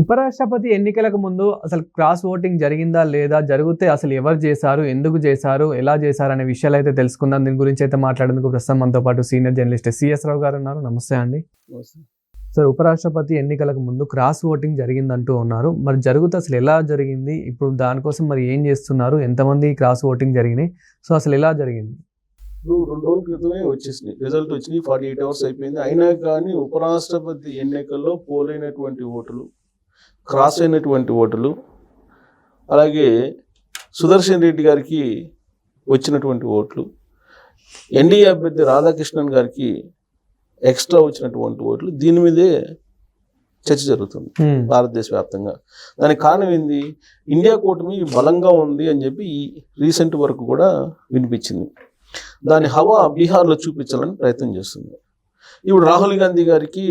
ఉపరాష్ట్రపతి ఎన్నికలకు ముందు అసలు క్రాస్ ఓటింగ్ జరిగిందా లేదా జరిగితే అసలు ఎవరు చేశారు ఎందుకు చేశారు ఎలా చేశారు అనే విషయాలు అయితే తెలుసుకుందాం. దీని గురించి అయితే మాట్లాడేందుకు ప్రస్తుతం మనతో పాటు సీనియర్ జర్నలిస్ట్ సిఎస్ రావు గారు ఉన్నారు. నమస్తే అండి. సార్ ఉపరాష్ట్రపతి ఎన్నికలకు ముందు క్రాస్ ఓటింగ్ జరిగిందంటూ ఉన్నారు. మరి జరుగుతే అసలు ఎలా జరిగింది? ఇప్పుడు దానికోసం మరి ఏం చేస్తున్నారు? ఎంతమంది క్రాస్ ఓటింగ్ జరిగినాయి? సో అసలు ఎలా జరిగింది? ఇప్పుడు రెండు రోజుల క్రితమే వచ్చేసినాయి. రిజల్ట్ వచ్చినాయి. ఫార్టీ ఎయిట్ అవర్స్ అయిపోయింది. అయినా కానీ ఉపరాష్ట్రపతి ఎన్నికల్లో పోలైనటువంటి ఓటులు క్రాస్ అయినటువంటి ఓటులు అలాగే సుదర్శన్ రెడ్డి గారికి వచ్చినటువంటి ఓట్లు ఎన్డీఏ అభ్యర్థి రాధాకృష్ణన్ గారికి ఎక్స్ట్రా వచ్చినటువంటి ఓట్లు దీని మీదే చర్చ జరుగుతుంది. భారతదేశ వ్యాప్తంగా దానికి కారణం ఏంది? ఇండియా కూటమి బలంగా ఉంది అని చెప్పి ఈ రీసెంట్ వరకు కూడా వినిపించింది. దాని హవా బీహార్లో చూపించాలని ప్రయత్నం చేస్తుంది. ఇప్పుడు రాహుల్ గాంధీ గారికి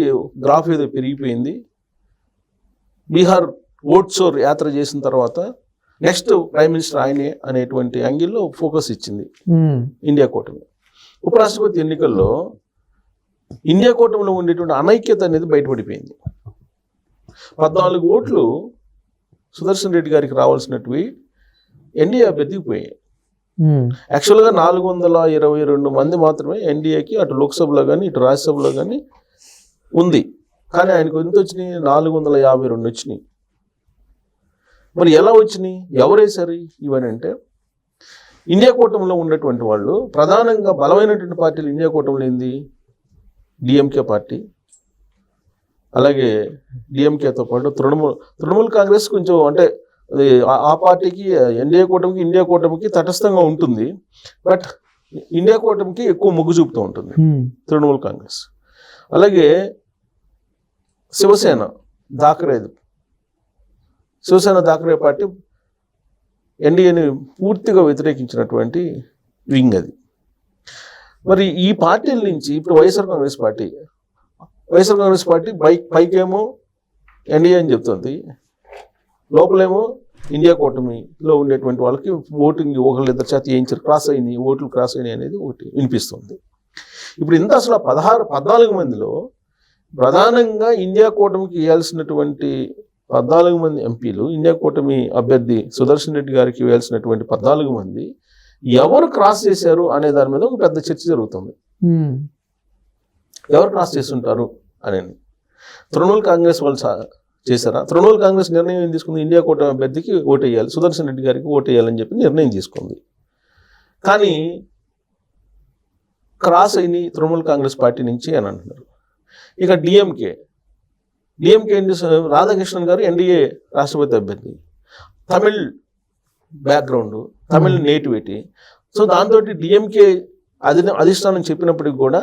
గ్రాఫ్ ఏదో పెరిగిపోయింది. బీహార్ ఓట్ షోర్ యాత్ర చేసిన తర్వాత నెక్స్ట్ ప్రైమ్ మినిస్టర్ ఆయనే అనేటువంటి యాంగిల్లో ఫోకస్ ఇచ్చింది హ్మ్. ఇండియా కూటమి ఉపరాష్ట్రపతి ఎన్నికల్లో ఇండియా కూటమిలో ఉండేటువంటి అనైక్యత అనేది బయటపడిపోయింది పద్నాలుగు ఓట్లు సుదర్శన్ రెడ్డి గారికి రావాల్సినటివి ఎన్డీఏ అభ్యర్థికి పోయాయి హ్మ్. యాక్చువల్గా నాలుగు వందల ఇరవై రెండు మంది మాత్రమే ఎన్డీఏకి అటు లోక్సభలో కానీ ఇటు రాజ్యసభలో కానీ ఉంది కానీ ఆయనకు ఎంత వచ్చినాయి? నాలుగు వందల యాభై రెండు వచ్చినాయి. మరి ఎలా వచ్చినాయి? ఎవరు వేశారు ఇవని అంటే ఇండియా కూటమిలో ఉన్నటువంటి వాళ్ళు ప్రధానంగా బలమైనటువంటి పార్టీలు ఇండియా కూటమిలో ఏంది? DMK party. అలాగే డిఎంకేతో పాటు తృణమూల్ తృణమూల్ కాంగ్రెస్ కొంచెం అంటే ఆ- పార్టీకి ఎన్డీఏ కూటమికి ఇండియా కూటమికి తటస్థంగా ఉంటుంది. బట్ ఇండియా కూటమికి ఎక్కువ మొగ్గు చూపుతూ ఉంటుంది. తృణమూల్ కాంగ్రెస్. అలాగే శివసేన దాకరేది శివసేన దాకరే పార్టీ ఎన్డీఏని పూర్తిగా వ్యతిరేకించినటువంటి వింగ్ అది. మరి ఈ పార్టీల నుంచి ఇప్పుడు YSR Congress party YSR Congress party bike పైకేమో ఎన్డీఏ అని చెప్తుంది. లోపలేమో ఇండియా కూటమిలో ఉండేటువంటి వాళ్ళకి ఓటింగ్ ఒకళ్ళు ఇద్దరు చేత వేయించారు క్రాస్ అయినాయి ఓట్లు క్రాస్ అయినాయి అనేది ఒకటి వినిపిస్తుంది. ఇప్పుడు ఇంత అసలు పదహారు పద్నాలుగు మందిలో ప్రధానంగా ఇండియా కూటమికి ఇవ్వాల్సినటువంటి పద్నాలుగు మంది ఎంపీలు ఇండియా కూటమి అభ్యర్థి సుదర్శన్ రెడ్డి గారికి ఇవ్వాల్సినటువంటి పద్నాలుగు మంది ఎవరు క్రాస్ చేశారు అనే దాని మీద ఒక పెద్ద చర్చ జరుగుతుంది. ఎవరు క్రాస్ చేస్తుంటారు అని. తృణమూల్ కాంగ్రెస్ వాళ్ళు చేశారా? తృణమూల్ కాంగ్రెస్ నిర్ణయం ఏం తీసుకుంది? ఇండియా కూటమి అభ్యర్థికి ఓటు వేయాలి సుదర్శన్ రెడ్డి గారికి ఓటు వేయాలని చెప్పి నిర్ణయం తీసుకుంది. కానీ క్రాస్ అయినాయి తృణమూల్ కాంగ్రెస్ పార్టీ నుంచి అని అంటున్నారు. ఇక డిఎంకే డిఎంకే ఏం చేస్తున్నారు రాధాకృష్ణన్ గారు ఎన్డీఏ రాష్ట్రపతి అభ్యర్థి. Tamil background Tamil nativity so దాంతో డిఎంకే అధి అధిష్టానం చెప్పినప్పటికి కూడా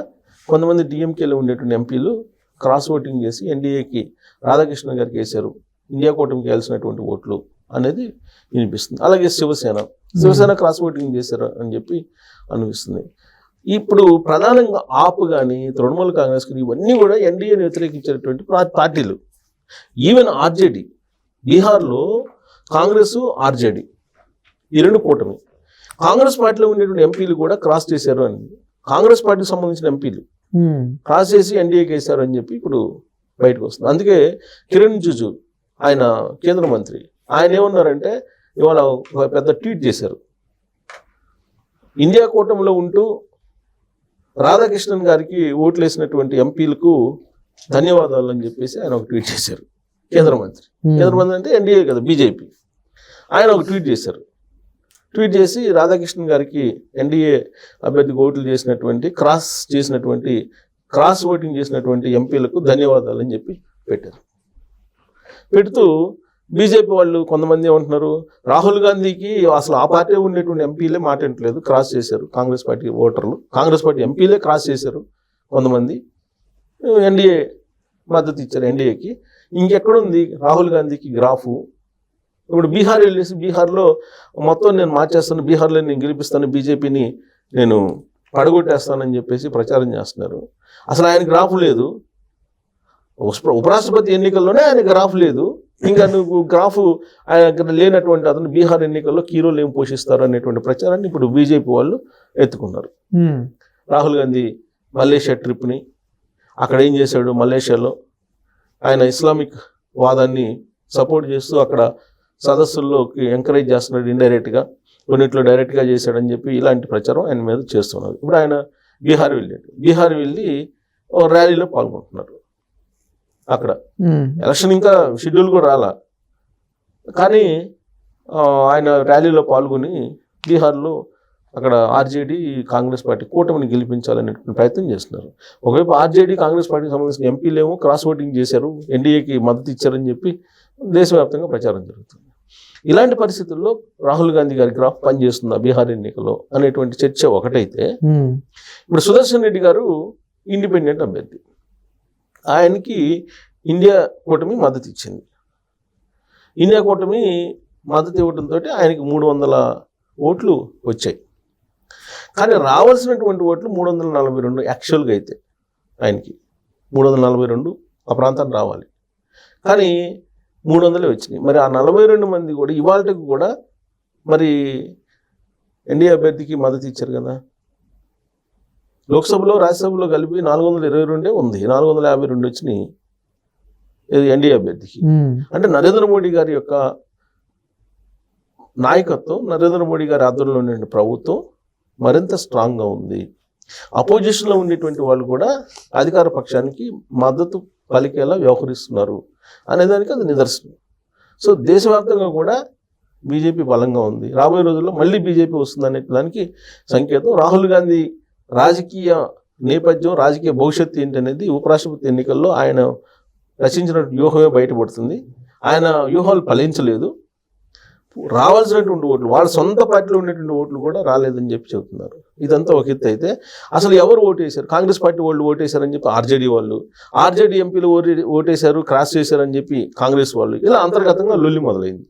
కొంతమంది డిఎంకేలో ఉండేటువంటి ఎంపీలు క్రాస్ ఓటింగ్ చేసి ఎన్డీఏకి రాధాకృష్ణ గారికి వేశారు. ఇండియా కూటమికి వేయాల్సినటువంటి ఓట్లు అనేది వినిపిస్తుంది. అలాగే శివసేన. శివసేన క్రాస్ ఓటింగ్ చేశారు అని చెప్పి అనిపిస్తుంది. ఇప్పుడు ప్రధానంగా ఆప్ కానీ తృణమూల్ కాంగ్రెస్ కానీ ఇవన్నీ కూడా ఎన్డీఏని వ్యతిరేకించేటువంటి పా- పార్టీలు. Even RJD. బీహార్లో కాంగ్రెస్ ఆర్జేడి. ఈ రెండు కూటమి. కాంగ్రెస్ పార్టీలో ఉండేటువంటి ఎంపీలు కూడా క్రాస్ చేశారు అని. కాంగ్రెస్ పార్టీకి సంబంధించిన ఎంపీలు. క్రాస్ చేసి ఎన్డీఏకి వేశారు అని చెప్పి ఇప్పుడు బయటకు వస్తుంది అందుకే కిరణ్ రిజిజు ఆయన కేంద్ర మంత్రి. ఆయన ఏమన్నారంటే ఇవాళ ఒక పెద్ద ట్వీట్ చేశారు. ఇండియా కూటమిలో ఉంటూ రాధాకృష్ణన్ గారికి ఓట్లు వేసినటువంటి ఎంపీలకు ధన్యవాదాలు అని చెప్పేసి ఆయన ఒక ట్వీట్ చేశారు. కేంద్ర మంత్రి. హ్మ్. కేంద్ర మంత్రి అంటే ఎన్డీఏ కదా బీజేపీ. ఆయన ఒక ట్వీట్ చేశారు. ట్వీట్ చేసి రాధాకృష్ణన్ గారికి ఎన్డీఏ అభ్యర్థికి ఓట్లు చేసినటువంటి క్రాస్ చేసినటువంటి క్రాస్ ఓటింగ్ చేసినటువంటి ఎంపీలకు ధన్యవాదాలు అని చెప్పి పెట్టారు. పెడుతూ బీజేపీ వాళ్ళు కొంతమంది ఏమంటున్నారు? రాహుల్ గాంధీకి అసలు ఆ పార్టీ ఉండేటువంటి ఎంపీలే మాట్లాడట్లేదు క్రాస్ చేశారు కాంగ్రెస్ పార్టీ ఓటర్లు. కాంగ్రెస్ పార్టీ ఎంపీలే క్రాస్ చేశారు కొంతమంది. ఎన్డీఏ మద్దతు ఇచ్చారు ఎన్డీఏకి. ఇంకెక్కడుంది రాహుల్ గాంధీకి గ్రాఫు? ఇప్పుడు బీహార్ వెళ్ళేసి బీహార్లో మొత్తం నేను మార్చేస్తాను బీహార్లో నేను గెలిపిస్తాను బీజేపీని నేను పడగొట్టేస్తానని చెప్పేసి ప్రచారం చేస్తున్నారు. అసలు ఆయన గ్రాఫ్ లేదు. ఉపరాష్ట్రపతి ఎన్నికల్లోనే ఆయన గ్రాఫ్ లేదు. ఇంకా నువ్వు గ్రాఫ్ లేనటువంటి అతను బీహార్ ఎన్నికల్లో కీ రోల్ ఏం పోషిస్తారు అనేటువంటి ప్రచారాన్ని ఇప్పుడు బీజేపీ వాళ్ళు ఎత్తుకున్నారు. రాహుల్ గాంధీ మలేషియా ట్రిప్ని అక్కడ ఏం చేశాడు మలేషియాలో? ఆయన ఇస్లామిక్ వాదాన్ని సపోర్ట్ చేస్తూ అక్కడ సదస్సుల్లోకి ఎంకరేజ్ చేస్తున్నాడు ఇండైరెక్ట్గా కొన్నిట్లో డైరెక్ట్గా చేశాడని చెప్పి ఇలాంటి ప్రచారం ఆయన మీద చేస్తున్నారు. ఇప్పుడు ఆయన బీహార్ వెళ్ళాడు. బీహార్ వెళ్ళి ఓ ర్యాలీలో పాల్గొంటున్నారు. అక్కడ. ఎలక్షన్ ఇంకా షెడ్యూల్ కూడా రాలా. కానీ ఆయన ర్యాలీలో పాల్గొని బీహార్లో అక్కడ ఆర్జేడీ కాంగ్రెస్ పార్టీ కూటమిని గెలిపించాలనేటువంటి ప్రయత్నం చేస్తున్నారు. ఒకవైపు ఆర్జేడీ కాంగ్రెస్ పార్టీకి సంబంధించిన ఎంపీలేమో క్రాస్ ఓటింగ్ చేశారు ఎన్డీఏకి మద్దతు ఇచ్చారని చెప్పి దేశవ్యాప్తంగా ప్రచారం జరుగుతుంది. ఇలాంటి పరిస్థితుల్లో రాహుల్ గాంధీ గారి గ్రాఫ్ పనిచేస్తుందా బీహార్ ఎన్నికల్లో అనేటువంటి చర్చ ఒకటైతే ఇప్పుడు సుదర్శన్ రెడ్డి గారు ఇండిపెండెంట్ అభ్యర్థి. ఆయనకి ఇండియా కూటమి మద్దతు ఇచ్చింది. ఇండియా కూటమి మద్దతు ఇవ్వడంతో ఆయనకి మూడు వందల ఓట్లు వచ్చాయి. కానీ రావాల్సినటువంటి ఓట్లు మూడు వందల నలభై రెండు యాక్చువల్గా అయితే ఆయనకి మూడు వందల నలభై రెండు ఆ ప్రాంతానికి రావాలి. కానీ మూడు వందలే వచ్చినాయి. మరి ఆ నలభై రెండు మంది కూడా ఇవాళకి కూడా మరి ఎన్డీఏ అభ్యర్థికి మద్దతు ఇచ్చారు కదా. లోక్సభలో రాజ్యసభలో కలిపి నాలుగు వందల ఇరవై రెండే ఉంది. నాలుగు వందల యాభై రెండు వచ్చినాయి. ఎన్డీఏ అభ్యర్థికి. అంటే నరేంద్ర మోడీ గారి యొక్క నాయకత్వం నరేంద్ర మోడీ గారి ఆధ్వర్యంలో ఉండే ప్రభుత్వం మరింత స్ట్రాంగ్గా ఉంది. అపోజిషన్లో ఉండేటువంటి వాళ్ళు కూడా అధికార పక్షానికి మద్దతు పలికేలా వ్యవహరిస్తున్నారు అనేదానికి అది నిదర్శనం. సో దేశవ్యాప్తంగా కూడా బీజేపీ బలంగా ఉంది. రాబోయే రోజుల్లో మళ్ళీ బీజేపీ వస్తుంది అనే దానికి సంకేతం. రాహుల్ గాంధీ రాజకీయ నేపథ్యం రాజకీయ భవిష్యత్తు ఏంటనేది ఉపరాష్ట్రపతి ఎన్నికల్లో ఆయన రచించిన వ్యూహమే బయటపడుతుంది. ఆయన వ్యూహాలు ఫలించలేదు. రావాల్సినటువంటి ఓట్లు వాళ్ళ సొంత పార్టీలో ఉండేటువంటి ఓట్లు కూడా రాలేదని చెప్పి చెబుతున్నారు. ఇదంతా ఒక ఎత్తు అయితే అసలు ఎవరు ఓటేశారు? కాంగ్రెస్ పార్టీ వాళ్ళు ఓటేశారని చెప్పి ఆర్జేడీ వాళ్ళు ఆర్జేడీ ఎంపీలు ఓటే ఓటేశారు క్రాస్ చేశారని చెప్పి కాంగ్రెస్ వాళ్ళు. ఇలా అంతర్గతంగా లొల్లి మొదలైంది.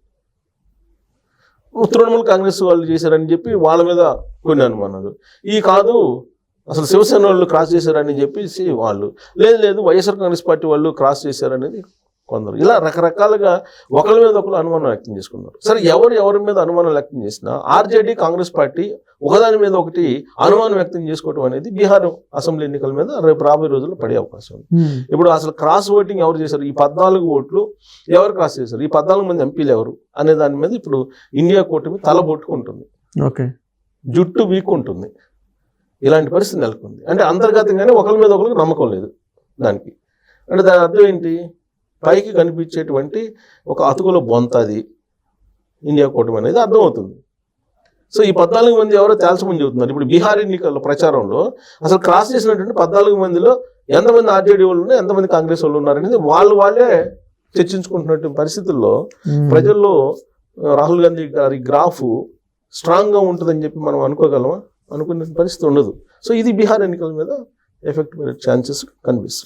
తృణమూల్ కాంగ్రెస్ వాళ్ళు చేశారని చెప్పి వాళ్ళ మీద కొన్ని అనుమానాలు. ఈ కాదు అసలు శివసేన వాళ్ళు క్రాస్ చేశారని చెప్పేసి వాళ్ళు. లేదు లేదు వైఎస్ఆర్ కాంగ్రెస్ పార్టీ వాళ్ళు క్రాస్ చేశారనేది కొందరు. ఇలా రకరకాలుగా ఒకరి మీద ఒకరు అనుమానం వ్యక్తం చేసుకున్నారు. సరే ఎవరు ఎవరి మీద అనుమానం వ్యక్తం చేసినా ఆర్జేడీ కాంగ్రెస్ పార్టీ ఒకదాని మీద ఒకటి అనుమానం వ్యక్తం చేసుకోవడం అనేది బీహార్ అసెంబ్లీ ఎన్నికల మీద రేపు రాబోయే రోజుల్లో పడే అవకాశం ఉంది. ఇప్పుడు అసలు క్రాస్ ఓటింగ్ ఎవరు చేశారు? ఈ పద్నాలుగు ఓట్లు ఎవరు క్రాస్ చేశారు? ఈ పద్నాలుగు మంది ఎంపీలు ఎవరు? అనే దాని మీద ఇప్పుడు ఇండియా కూటమి తలబొట్టుకుంటుంది ఓకే. జుట్టు వీక్కుంటుంది. ఇలాంటి పరిస్థితి నెలకొంది. అంటే అంతర్గతంగానే ఒకరి మీద ఒకరికి నమ్మకం లేదు దానికి. అంటే దాని అర్థం ఏంటి? పైకి కనిపించేటువంటి ఒక అతుకుల బొంత అది. ఇండియా కూటమి అనేది అర్థమవుతుంది. సో ఈ పద్నాలుగు మంది ఎవరో తేల్చమని చెబుతున్నారు. ఇప్పుడు బీహార్ ఎన్నికల ప్రచారంలో అసలు క్రాస్ చేసినటువంటి పద్నాలుగు మందిలో ఎంతమంది ఆర్జేడీ వాళ్ళు ఉన్నారు ఎంతమంది కాంగ్రెస్ వాళ్ళు ఉన్నారు అనేది వాళ్ళు వాళ్ళే చర్చించుకుంటున్నటువంటి పరిస్థితుల్లో ప్రజల్లో రాహుల్ గాంధీ గారి గ్రాఫ్ స్ట్రాంగ్గా ఉంటుందని చెప్పి మనం అనుకోగలమా? అనుకునే పరిస్థితి ఉండదు. సో ఇది బీహార్ ఎన్నికల మీద ఎఫెక్ట్ ఛాన్సెస్ కనిపిస్తుంది